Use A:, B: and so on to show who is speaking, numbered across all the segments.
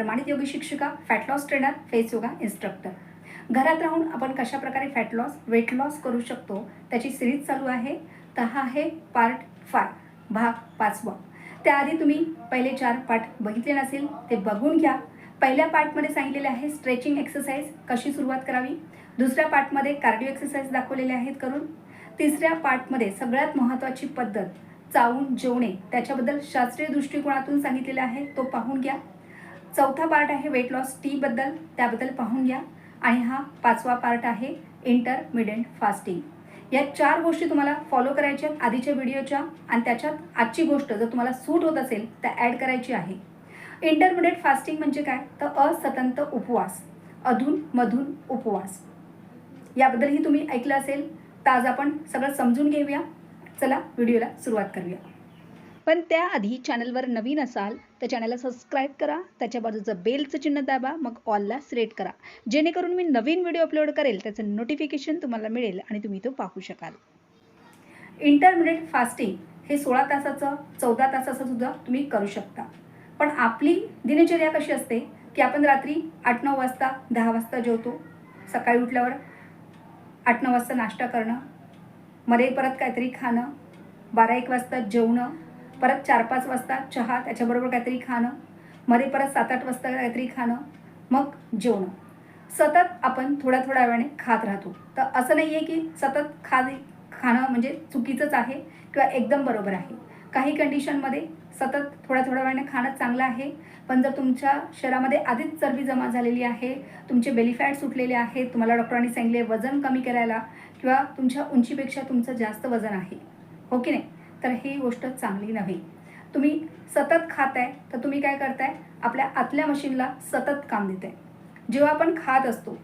A: प्रमाणित योगी शिक्षिका fat loss trainer face yoga instructor घरात राहून आपण कशा प्रकारे फॅट लॉस वेट लॉस करू शकतो त्याची सिरीज चालू आहे. तर हा आहे पार्ट फाय भाग पाचवा. त्याआधी तुम्ही पहिले चार पार्ट बघितले नसेल ते बघून घ्या. पहिल्या पार्टमध्ये सांगितलेले आहे स्ट्रेचिंग एक्सरसाइज कशी सुरुवात करावी. दुसऱ्या पार्टमध्ये कार्डिओ एक्सरसाइज दाखवलेले आहेत करून. तिसऱ्या पार्टमध्ये सगळ्यात महत्त्वाची पद्धत चावून जेवणे त्याच्याबद्दल शास्त्रीय दृष्टिकोनातून सांगितलेलं आहे तो पाहून घ्या. चौथा पार्ट आहे वेट लॉस टीबद्दल त्याबद्दल पाहून घ्या. आणि हा पाचवा पार्ट आहे इंटरमिडियंट फास्टिंग या चार गोष्टी तुम्हाला फॉलो करायच्या आहेत आधीच्या व्हिडिओच्या आणि त्याच्यात आजची गोष्ट जर तुम्हाला सूट होत असेल तर ॲड करायची आहे. इंटरमिडिएट फास्टिंग म्हणजे काय? तर असतंत उपवास. अधून मधून उपवास. याबद्दलही तुम्ही ऐकलं असेल तर आज आपण सगळं समजून घेऊया. चला व्हिडिओला सुरुवात करूया. पण त्याआधी चॅनलवर नवीन असाल तर चॅनलला सबस्क्राईब करा त्याच्या बाजूचं बेलचं चिन्ह दाबा मग ऑलला सिलेक्ट करा. जेणेकरून मी नवीन व्हिडिओ अपलोड करेल त्याचं नोटिफिकेशन तुम्हाला मिळेल आणि तुम्ही तो पाहू शकाल. इंटरमिडिएट फास्टिंग हे सोळा तासाचं चौदा तासाचं सुद्धा तुम्ही करू शकता. पण आपली दिनचर्या कशी असते की आपण रात्री आठ नऊ वाजता दहा वाजता जेवतो सकाळी उठल्यावर आठ नऊ वाजता नाश्ता करणं मध्ये परत काहीतरी खाणं बारा एक वाजता जेवणं परत चार पाच वाजता चहा त्याच्याबरोबर काहीतरी खाणं मध्ये परत सात आठ वाजता काहीतरी खाणं मग जेवणं. सतत आपण थोड्या थोड्या वेळाने खात राहतो. तर असं नाही आहे की सतत खा खाणं म्हणजे चुकीचंच आहे किंवा एकदम बरोबर आहे. काही कंडिशनमध्ये सतत थोड्या थोड्या वेळाने खाणं चांगलं आहे पण जर तुमच्या शरीरामध्ये आधीच चरबी जमा झालेली आहे तुमचे बेली फॅट सुटलेले आहेत तुम्हाला डॉक्टरांनी सांगितले वजन कमी करायला किंवा तुमच्या उंचीपेक्षा तुमचं जास्त वजन आहे. हो की नाही? तर ही गोष्ट चांगली नव्हे. तुम्ही सतत खात आहे तर तुम्ही काय करताय? आपल्या आतल्या मशीनला सतत काम देत आहे जेव्हा आपण खात असतो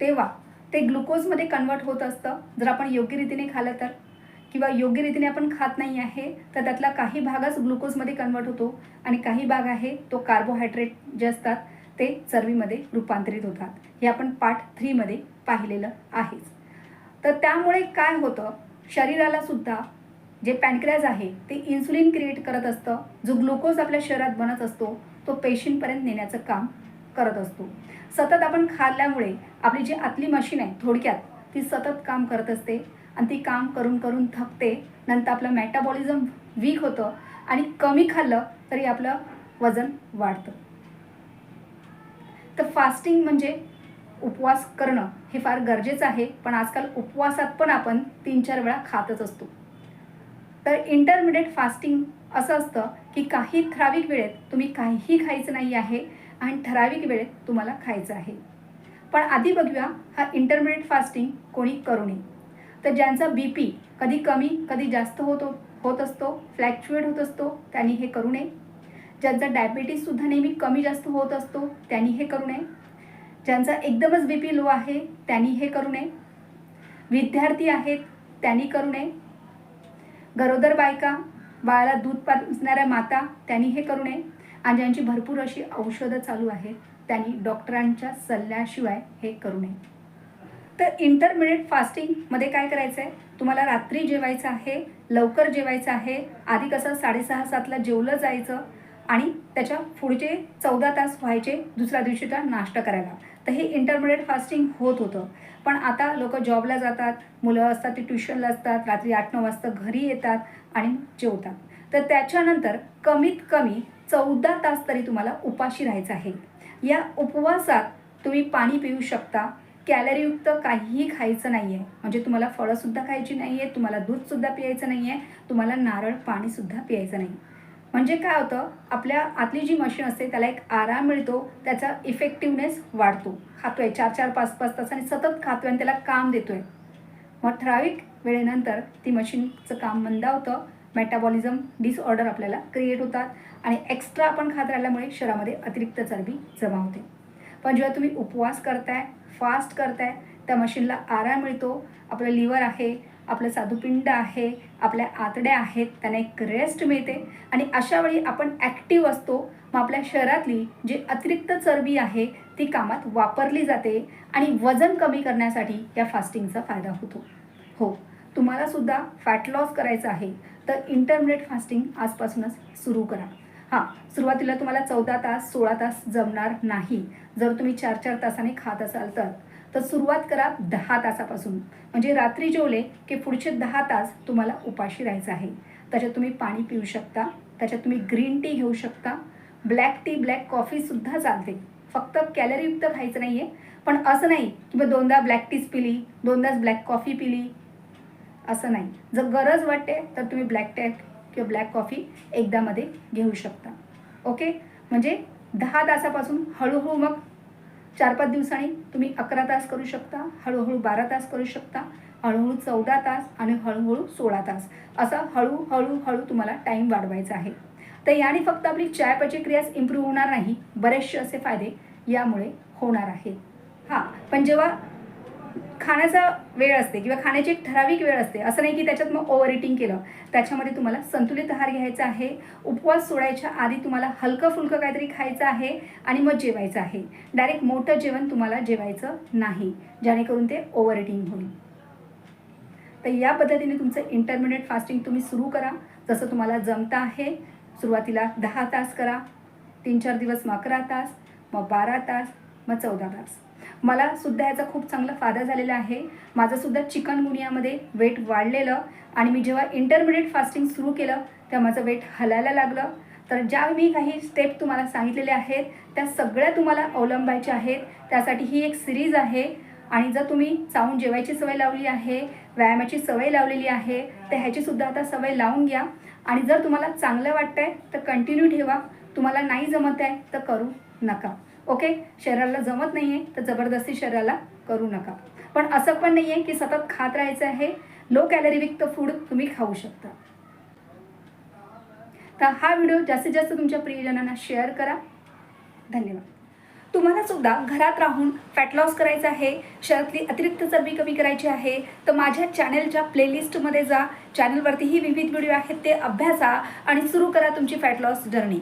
A: तेव्हा ते ग्लुकोजमध्ये कन्वर्ट होत असतं. जर आपण योग्य रीतीने खाल्लं तर किंवा योग्य रीतीने आपण खात नाही आहे तर त्यातला काही भागच ग्लुकोजमध्ये कन्वर्ट होतो आणि काही भाग आहे तो कार्बोहायड्रेट जे असतात ते चरबीमध्ये रूपांतरित होतात. हे आपण पार्ट थ्रीमध्ये पाहिलेलं आहेच. तर त्यामुळे काय होतं? शरीराला सुद्धा जे पॅनक्रॅज आहे ते इन्सुलिन क्रिएट करत असतं. जो ग्लुकोज आपल्या शरीरात बनत असतो तो पेशींपर्यंत नेण्याचं काम करत असतो. सतत आपण खाल्ल्यामुळे आपली जी आतली मशीन आहे थोडक्यात ती सतत काम करत असते. आणि ती काम करून करून थकते. नंतर आपलं मॅटाबॉलिझम वीक होतं. आणि कमी खाल्लं तरी आपलं वजन वाढतं. तर फास्टिंग म्हणजे उपवास करणं हे फार गरजेचं आहे. पण आजकाल उपवासात पण आपण तीन चार वेळा खातच असतो. तर इंटरमिडिएट फास्टिंग असं असतं की काही ठराविक वेळेत तुम्ही काहीही खायचं नाही आहे आणि ठराविक वेळेत तुम्हाला खायचं आहे. पण आधी बघूया हा इंटरमिडिएट फास्टिंग कोणी करू नये. तर ज्यांचा बी पी कधी कमी कधी जास्त होतो होत असतो फ्लॅक्च्युएट होत असतो त्यांनी हे करू नये. ज्यांचा डायबिटीजसुद्धा नेहमी कमी जास्त होत असतो त्यांनी हे करू नये. ज्यांचा एकदमच बी पी लो आहे त्यांनी हे करू नये. विद्यार्थी आहेत त्यांनी करू नये. गरोदर बायका बाळाला दूध पाजणाऱ्या माता त्यांनी हे करू नये. आणि ज्यांची भरपूर अशी औषधं चालू आहेत त्यांनी डॉक्टरांच्या सल्ल्याशिवाय हे करू नये. तर इंटरमिडिएट फास्टिंगमध्ये काय करायचं आहे तुम्हाला रात्री जेवायचं आहे लवकर जेवायचं आहे आधी कसं साडेसहा सातला जेवलं जायचं आणि त्याच्या पुढचे चौदा तास व्हायचे दुसऱ्या दिवशीचा नाश्ता करायला. तर हे इंटरमिडिएट फास्टिंग होत होतं. पण आता लोक जॉबला जातात मुलं असतात ती ट्युशनला असतात रात्री आठ नऊ वाजता घरी येतात आणि जेवतात. तर त्याच्यानंतर कमीत कमी चौदा तास तरी तुम्हाला उपाशी राहायचं आहे. या उपवासात तुम्ही पाणी पिऊ शकता. कॅलरीयुक्त काहीही खायचं नाही आहे म्हणजे तुम्हाला फळंसुद्धा खायची नाही आहे तुम्हाला दूधसुद्धा प्यायचं नाही आहे तुम्हाला नारळ पाणीसुद्धा प्यायचं नाही. म्हणजे काय होतं आपल्या आतली जी मशीन असते त्याला एक आराम मिळतो त्याचा इफेक्टिव्हनेस वाढतो. खातोय चार चार पाच पाच तासाने सतत खातोय आणि त्याला काम देतोय. मग ठराविक वेळेनंतर ती मशीनचं काम मंदावतं मेटाबॉलिझम डिसऑर्डर आपल्याला क्रिएट होतात आणि एक्स्ट्रा आपण खात राहिल्यामुळे शरीरामध्ये अतिरिक्त चरबी जमा होते. पण जेव्हा तुम्ही उपवास करताय फास्ट करताय त्या मशीनला आराम मिळतो आपलं लिव्हर आहे आपलं साधुपिंड आहे आपल्या आतड्या आहेत त्यांना एक रेस्ट मिळते. आणि अशा वेळी आपण ॲक्टिव्ह असतो. मग आपल्या शरीरातली जी अतिरिक्त चरबी आहे ती कामात वापरली जाते. आणि वजन कमी करण्यासाठी या फास्टिंगचा फायदा होतो. हो तुम्हाला सुद्धा फॅट लॉस करायचं आहे तर इंटरमिडिएट फास्टिंग आजपासूनच सुरू करा. हां सुरुवातीला तुम्हाला चौदा तास सोळा तास जमणार नाही. जर तुम्ही चार चार तासाने खात असाल तर. तर सुरुवात करा दहा तासापासून. म्हणजे रात्री जेवले की पुढचे दहा तास तुम्हाला उपाशी राहायचं आहे. त्याच्यात तुम्ही पाणी पिऊ शकता त्याच्यात तुम्ही ग्रीन टी घेऊ शकता. ब्लॅक टी ब्लॅक कॉफीसुद्धा चालते. फक्त कॅलरीयुक्त खायचं नाही आहे पण असं नाही की मग दोनदा ब्लॅक टीच पिली दोनदाच ब्लॅक कॉफी पिली. असं नाही. जर गरज वाटते तर तुम्ही ब्लॅक टॅक किंवा ब्लॅक कॉफी एकदामध्ये घेऊ शकता. ओके म्हणजे दहा तासापासून हळूहळू मग चार पाच दिवसांनी तुम्ही अकरा तास करू शकता हळूहळू बारा तास करू शकता हळूहळू चौदा तास आणि हळूहळू सोळा तास. असा हळूहळू हळू तुम्हाला टाईम वाढवायचा आहे. तर याने फक्त आपली चयापचय क्रियाच इम्प्रूव्ह होणार नाही. बरेचसे असे फायदे यामुळे होणार आहे हां पण जेव्हा खाण्याचा वेळ असते किंवा खाण्याची एक ठराविक वेळ असते असं नाही की त्याच्यात मग ओव्हर इटिंग केलं त्याच्यामध्ये तुम्हाला संतुलित आहार घ्यायचा आहे उपवास सोडायच्या आधी तुम्हाला हलकं फुलकं काहीतरी खायचं आहे आणि मग जेवायचं आहे. डायरेक्ट मोठं जेवण तुम्हाला जेवायचं नाही जेणेकरून ते ओव्हर इटिंग होईल. तर या पद्धतीने तुमचं इंटरमिडिएट फास्टिंग तुम्ही सुरू करा. जसं तुम्हाला जमतं आहे सुरुवातीला दहा तास करा तीन चार दिवस मग अकरा तास मग बारा तास मग चौदा तास. मला सुद्धा याचा खूप चांगला फायदा झालेला आहे. माझंसुद्धा चिकन गुनियामध्ये वेट वाढलेलं आणि मी जेव्हा इंटरमिडिएट फास्टिंग सुरू केलं तेव्हा माझं वेट हलायला लागलं. तर ज्या मी काही स्टेप तुम्हाला सांगितलेल्या आहेत त्या सगळ्या तुम्हाला अवलंबायच्या आहेत. त्यासाठी ही एक सिरीज आहे. आणि जर तुम्ही चावून जेवायची सवय लावली आहे व्यायामाची सवय लावलेली आहे तर ह्याचीसुद्धा आता सवय लावून घ्या. आणि जर तुम्हाला चांगलं वाटतंय तर कंटिन्यू ठेवा. तुम्हाला नाही जमत आहे तर करू नका. ओके? शरीराला जमत नाही आहे तर जबरदस्ती शरीराला करू नका. पण असं पण नाही आहे की सतत खात राहायचं आहे लो कॅलरीयुक्त फूड तुम्ही खाऊ शकता. तर हा व्हिडिओ जास्तीत जास्त तुमच्या प्रियजनांना शेअर करा. धन्यवाद. तुम्हाला सुद्धा घरात राहून फॅट लॉस करायचं आहे शरीरातली अतिरिक्त चरबी कमी करायची आहे तर माझ्या चॅनलच्या प्लेलिस्टमध्ये जा. चॅनलवरतीही विविध व्हिडिओ आहेत ते अभ्यासा आणि सुरू करा तुमची फॅट लॉस जर्नी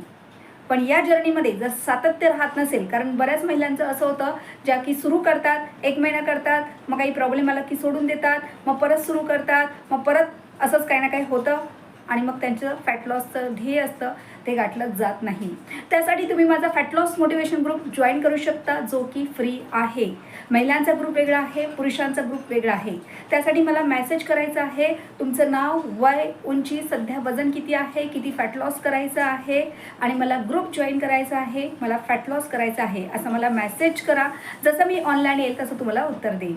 A: पण या जर्नीमध्ये जर सातत्य राहत नसेल कारण बऱ्याच महिलांचं असं होतं ज्या की सुरू करतात एक महिना करतात मग काही प्रॉब्लेम आला की सोडून देतात मग परत सुरू करतात मग परत असंच काही ना काही होतं. आणि मग त्यांचं फॅट लॉसचं ध्येय असतं ते गाठलं जात नाही. त्यासाठी तुम्ही माझा fat loss motivation group join करू शकता जो की फ्री आहे. महिलांचा ग्रुप वेगळा आहे पुरुषांचा ग्रुप वेगळा आहे. त्यासाठी मला मेसेज करायचा आहे तुमचं नाव वय उंची सध्या वजन किती आहे किती फॅट लॉस करायचं आहे आणि मला ग्रुप जॉईन करायचा आहे मला फॅट लॉस करायचा आहे असं मला मेसेज करा. जसं मी ऑनलाईन येईल तसं तुम्हाला उत्तर देईन.